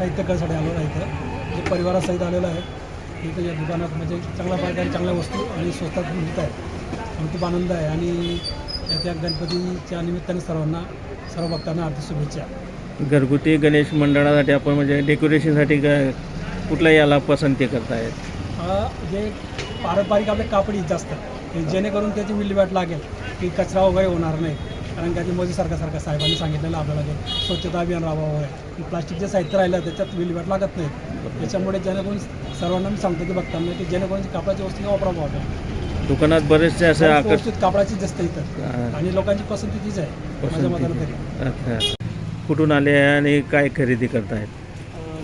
साहित्य करायसाठी आलेलो आहे इथं. जे परिवारासहित आलेलो आहे इथं या दुकानात म्हणजे चांगल्या प्रकारे चांगल्या वस्तू आणि स्वस्तात मिळत आहे आणि खूप आनंद आहे आणि त्या गणपतीच्या निमित्ताने सर्वांना सर्व भक्तांना हार्दिक शुभेच्छा. घरगुती गणेश मंडळासाठी आपण म्हणजे डेकोरेशनसाठी ग- कुठल्या याला पसंती करतायत? हा जे पारंपरिक आपले कापडी जास्त की जेणेकरून त्याची विल्हेवाट लागेल की कचरा वगैरे होणार नाही. कारण का ते मोदी सरकारसारखं साहेबांनी सांगितलेलं आपल्याला की स्वच्छता अभियान राबवावं. आहे प्लास्टिकचे साहित्य राहिलं त्याच्यात विल्हेवाट लागत नाही त्याच्यामुळे जेणेकरून सर्वांना मी सांगतो की बघताना की जेणेकरून कापडाची वस्तू वापरावं वाटेल दुकानात बरेचसे असे आकर्ष व्यवस्थित कापडाची जास्त इथं. हा. आणि लोकांची पसंती तीच आहे माझ्या मतानं तरी. अच्छा. कुठून आले आणि काय खरेदी करतायत?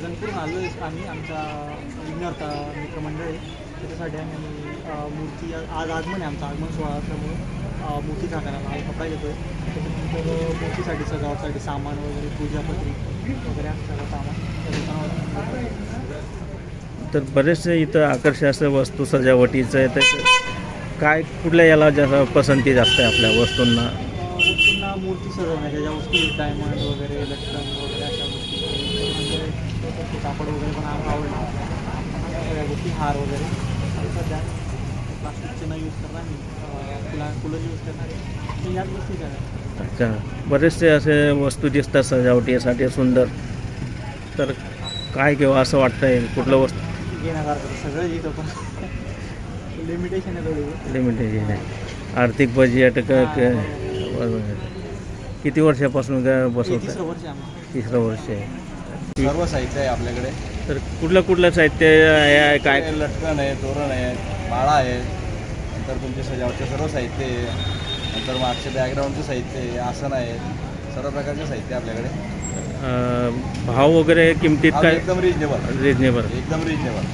गणपूरून आलो आम्ही आमचा विनर्ता मित्रमंडळ. आहे त्याच्यासाठी आम्ही मूर्ती आज आगमन आहे आमचं आगमन सोहळा असल्यामुळे. मूर्ती टाकायला आज कपडा घेतो आहे त्याच्यानंतर अ, मूर्तीसाठी सजावटसाठी सामान वगैरे पूजापत्री वगैरे सगळं सामान तर बरेचसे इथं आकर्ष असं वस्तू सजावटीचं आहे. तर काय कुठल्या याला जास्त पसंती जास्त आहे आपल्या वस्तूंना? वस्तूंना मूर्ती सजवण्याच्या ज्या वस्तू डायमंड वगैरे लटकन वगैरे अशा गोष्टी कापड वगैरे पण आम्हाला आवडलं अशा सगळ्या गोष्टी हार वगैरे. सध्या प्लास्टिकचे न यूज करणार मी. अ, फुला फुलं यूज करणार. आहे तर याच गोष्टी करा अच्छा. बरेचसे असे वस्तू दिसतात सजावटीसाठी सुंदर. तर काय किंवा असं वाटतंय? कुठलं वस्तू? घेण्यासारखं सगळं येतं पण लिमिटेशन आहे थोडी. लिमिटेड आहे. आर्थिक बजेट क- क- किती वर्षापासून काय हे बसवत तिसरं वर्ष आहे आम्हाला. तिसरं वर्ष आहे. सर्व साहित्य आहे आपल्याकडे. तर कुठलं कुठलं साहित्य आहे? काय काय लटकन आहे तोरण आहे माळा आहे. नंतर तुमचे सजावटचे सर्व साहित्य नंतर मागचे बॅकग्राऊंडचे साहित्य आसन आहे. सर्व प्रकारचे साहित्य आपल्याकडे. भाव वगैरे किमतीत हा, काय? एकदम रिजनेबल रिजनेबल एकदम रिजनेबल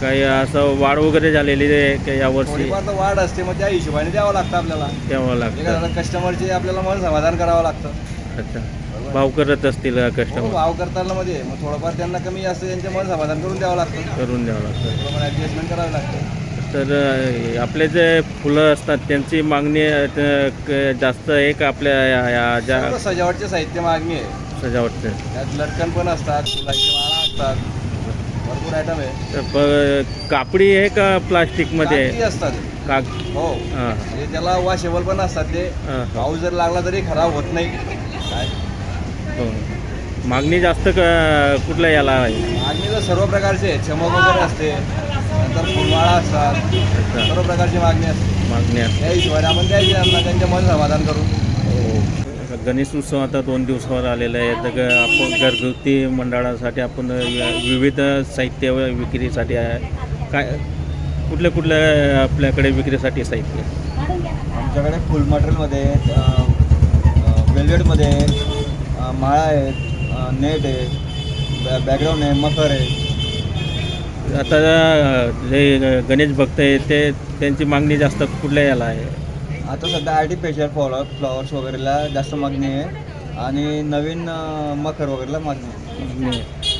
काही असं वाढ वगैरे झालेली आहे का यावर्षी? थोडीफार तर वाढ असते मग त्या हिशोबाने द्यावं लागतं आपल्याला. द्यावं लागतं. एखाद्या कस्टमरचे आपल्याला मन समाधान करावं लागतं. अच्छा. भाव करत असतील हो, कस्टमर भाव करताना मध्ये. मग थोडंफार त्यांना कमी जास्त त्यांचे मन समाधान करून द्यावं लागतं. करून द्यावं लागतं. ॲडजस्टमेंट करावं लागतं. तर आपले जे फुलं असतात त्यांची मागणी जास्त आहे का आपल्या या- या ज्या सजावटचे साहित्य मागणी आहे. सजावटचे. त्यात लटकन पण असतात फुलांची माळा असतात. भरपूर आयटम आहे. तर कापडी आहे का प्लास्टिकमध्ये? असतात. काग हो. हां. म्हणजे त्याला वॉशेबल पण असतात ते. पाऊस जर लागला तरी खराब होत नाही. काय? हो. मागणी जास्त क- कुठल्या याला आहे? मागणी तर सर्व प्रकारचे चमक वगैरे असते. नंतर फुलमाळा असतात. अच्छा. सर्व प्रकारची मागणी असते. मागणी असते. त्या हिशोबाने आपण द्यायची त्यांना त्यांचे मन समाधान करून गणेश उत्सव आता दोन दिवसावर आलेला आहे. तर ग- आपण घरगुती मंडळासाठी आपण वि- विविध साहित्य विक्रीसाठी आहे काय कुठल्या कुठल्या आपल्याकडे विक्रीसाठी साहित्य? आमच्याकडे फुल मटेरियलमध्ये वेल्वेटमध्ये माळा आहे नेट आहे बॅकग्राऊंड आहे मखर आहे. आता जे गणेश भक्त आहे ते त्यांची मागणी जास्त कुठल्या याला आहे? आता सध्या आर्टिफिशियल फ्लॉवर फ्लॉवर्स वगैरेला जास्त मागणी आहे. आणि नवीन मखर वगैरेला मागणी आहे.